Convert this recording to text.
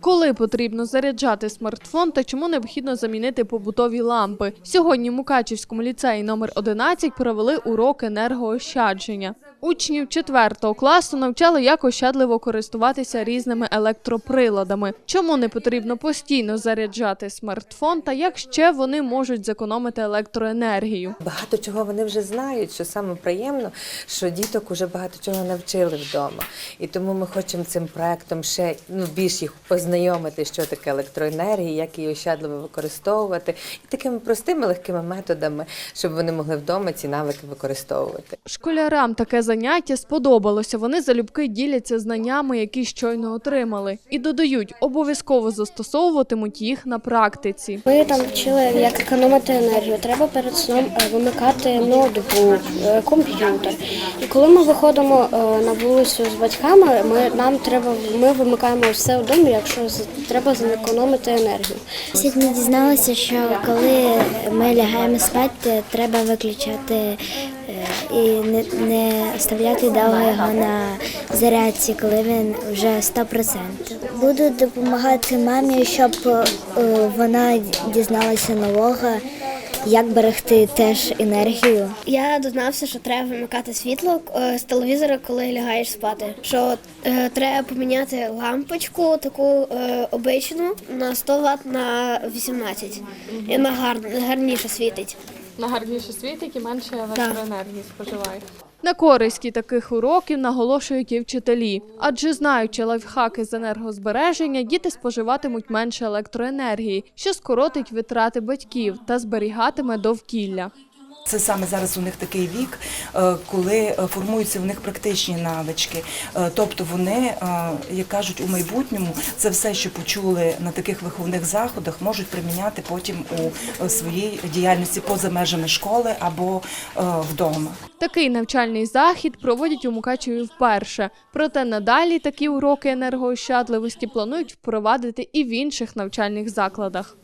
Коли потрібно заряджати смартфон та чому необхідно замінити побутові лампи? Сьогодні в Мукачівському ліцеї номер 11 провели урок енергоощадження. Учнів 4 класу навчали, як ощадливо користуватися різними електроприладами, чому не потрібно постійно заряджати смартфон та як ще вони можуть зекономити електроенергію. Багато чого вони вже знають, що саме приємно, що діток вже багато чого навчили вдома. І тому ми хочемо цим проектом ще ну, більш їх познайомити, що таке електроенергія, як її ощадливо використовувати, і такими простими легкими методами, щоб вони могли вдома ці навики використовувати. Школярам таке заняття сподобалося. Вони залюбки діляться знаннями, які щойно отримали, і додають, обов'язково застосовуватимуть їх на практиці. Ми там вчили, як економити енергію. Треба перед сном е, вимикати ноутбук, е, комп'ютер. І коли ми виходимо е, на вулицю з батьками, ми нам треба ми вимикаємо все вдома, якщо з- треба зекономити енергію. Сьогодні дізналася, що коли ми лягаємо спати, треба виключати і не, не оставляти довго його на зарядці, коли він вже 100%. Буду допомагати мамі, щоб е, вона дізналася нового, як берегти теж енергію. Я дізнався, що треба вимикати світло е, з телевізора, коли лягаєш спати. Що е, треба поміняти лампочку, таку е, обичну на 100 Вт на 18. І вона гар, гарніше світить. На гарніше світ, які менше електроенергії споживають. На користі таких уроків наголошують і вчителі, адже знаючи лайфхаки з енергозбереження, діти споживатимуть менше електроенергії, що скоротить витрати батьків та зберігатиме довкілля. Це саме зараз у них такий вік, е, коли е, формуються в них практичні навички. Е, Тобто вони, як кажуть, у майбутньому це все, що почули на таких виховних заходах, можуть приміняти потім у своїй діяльності поза межами школи або вдома. Такий навчальний захід проводять у Мукачеві вперше. Проте надалі такі уроки енергоощадливості планують впровадити і в інших навчальних закладах.